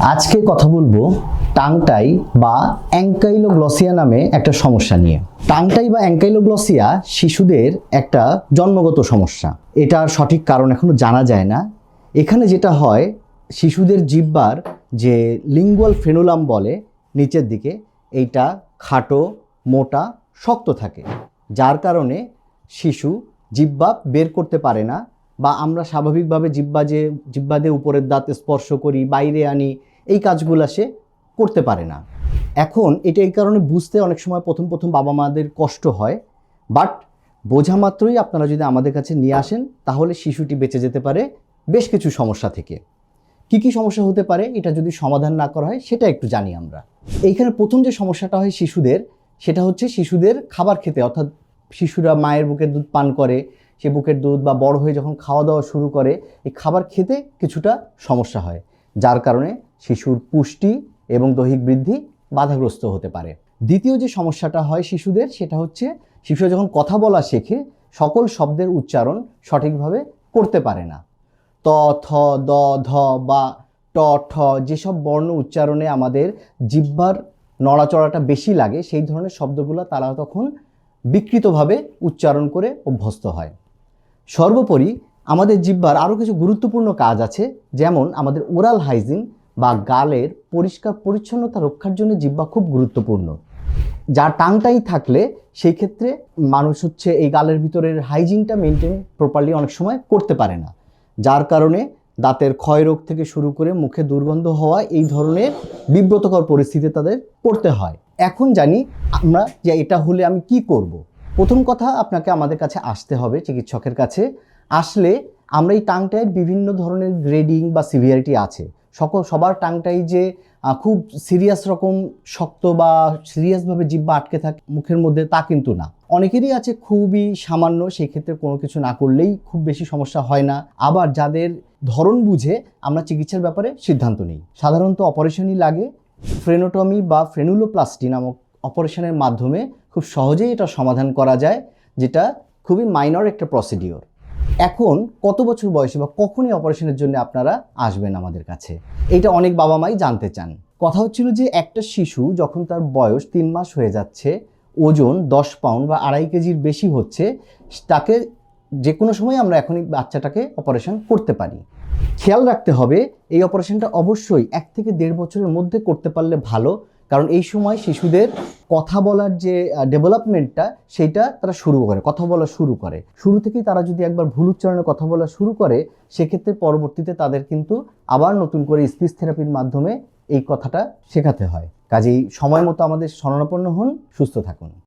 আজকে কথা বলব টাংটাই বা অ্যাঙ্কাইলোগ্লসিয়া নামে একটা সমস্যা নিয়ে। টাংটাই বা অ্যাঙ্কাইলোগ্লসিয়া শিশুদের একটা জন্মগত সমস্যা। এটার সঠিক কারণ এখনও জানা যায় না। এখানে যেটা হয়, শিশুদের জিব্বার যে লিঙ্গুয়াল ফ্রেনুলাম বলে, নিচের দিকে, এইটা খাটো, মোটা, শক্ত থাকে। যার কারণে শিশু জিব্বা বের করতে পারে না বা আমরা স্বাভাবিকভাবে জিব্বা যে জিব্বা দিয়ে উপরের দাঁত স্পর্শ করি, বাইরে আনি এই কাজগুলো সে করতে পারে না। এখন এটা এই কারণে বুঝতে অনেক সময় প্রথম প্রথম বাবা মাদের কষ্ট হয় বাট বোঝা মাত্রই আপনারা যদি আমাদের কাছে নিয়ে আসেন, তাহলে শিশুটি বেঁচে যেতে পারে বেশ কিছু সমস্যা থেকে। কি কি সমস্যা হতে পারে, এটা যদি সমাধান না করা হয়, সেটা একটু জানি আমরা। এইখানে প্রথম যে সমস্যাটা হয় শিশুদের, সেটা হচ্ছে শিশুদের খাবার খেতে, অর্থাৎ শিশুরা মায়ের বুকের দুধ পান করে, সে বুকের দুধ বা বড় হয়ে যখন খাওয়া দাওয়া শুরু করে, এই খাবার খেতে কিছুটা সমস্যা হয়। যার কারণে শিশুর পুষ্টি এবং দৈহিক বৃদ্ধি বাধাগ্রস্ত হতে পারে। দ্বিতীয় যে সমস্যাটা হয় শিশুদের সেটা হচ্ছে শিশুরা যখন কথা বলা শেখে, সকল শব্দের উচ্চারণ সঠিকভাবে করতে পারে না। ত, থ, দ, ধ, বা, ট, ঠ যেসব বর্ণ উচ্চারণে আমাদের জিহ্বার নড়াচড়াটা বেশি লাগে, সেই ধরনের শব্দগুলো তারা তখন বিকৃতভাবে উচ্চারণ করে অভ্যস্ত হয়। সর্বোপরি আমাদের জিহ্বার আরও কিছু গুরুত্বপূর্ণ কাজ আছে, যেমন আমাদের ওরাল হাইজিন বা গালের পরিষ্কার পরিচ্ছন্নতা রক্ষার জন্য জিহ্বা খুব গুরুত্বপূর্ণ। যা টাংটাই থাকলে সেই ক্ষেত্রে মানুষ হচ্ছে এই গালের ভিতরের হাইজিনটা মেনটেন প্রপারলি অনেক সময় করতে পারে না। যার কারণে দাঁতের ক্ষয় রোগ থেকে শুরু করে মুখে দুর্গন্ধ হওয়া এই ধরনের বিব্রতকর পরিস্থিতি তাদের পড়তে হয়। এখন জানি আমরা যে এটা হলে আমি কি করব। প্রথম কথা আপনাকে আমাদের কাছে আসতে হবে চিকিৎসকের কাছে। আসলে আমরা এই টাংটাইয়ের বিভিন্ন ধরনের গ্রেডিং বা সিভিয়ারিটি আছে। সকল, সবার টাংটাই যে খুব সিরিয়াস রকম শক্ত বা সিরিয়াসভাবে জিব্বা আটকে থাকে মুখের মধ্যে তা কিন্তু না। অনেকেরই আছে খুবই সামান্য সেই ক্ষেত্রে কোনো কিছু না করলেই খুব বেশি সমস্যা হয় না। আবার যাদের ধরন বুঝে আমরা চিকিৎসার ব্যাপারে সিদ্ধান্ত নিই। সাধারণত অপারেশনই লাগে। ফ্রেনোটমি বা ফ্রেনুলোপ্লাস্টি নামক অপারেশনের মাধ্যমে খুব সহজেই এটা সমাধান করা যায়, যেটা খুবই মাইনর একটা প্রসিডিওর এখন কত বছর বয়সে বা কখনই অপারেশনের জন্য আপনারা আসবেন আমাদের কাছে? এটা অনেক বাবা মাই জানতে চান। কথা হচ্ছিল যে একটা শিশু যখন তার বয়স তিন মাস হয়ে যাচ্ছে, ওজন দশ পাউন্ড বা আড়াই কেজির বেশি হচ্ছে, তাকে যে কোনো সময় আমরা এখনই বাচ্চাটাকে অপারেশন করতে পারি। খেয়াল রাখতে হবে, এই অপারেশনটা অবশ্যই এক থেকে দেড় বছরের মধ্যে করতে পারলে ভালো কারণ এই সময় শিশুদের কথা বলার যে ডেভেলপমেন্টটা সেটা তারা শুরু করে, কথা বলা শুরু করে। শুরু থেকেই তারা যদি একবার ভুল উচ্চারণে কথা বলা শুরু করে, সেক্ষেত্রে পরবর্তীতে তাদের কিন্তু আবার নতুন করে স্পিচ থেরাপির মাধ্যমে এই কথাটা শেখাতে হয়। কাজেই সময় মতো আমাদের স্মরণাপন্ন হন, সুস্থ থাকুন।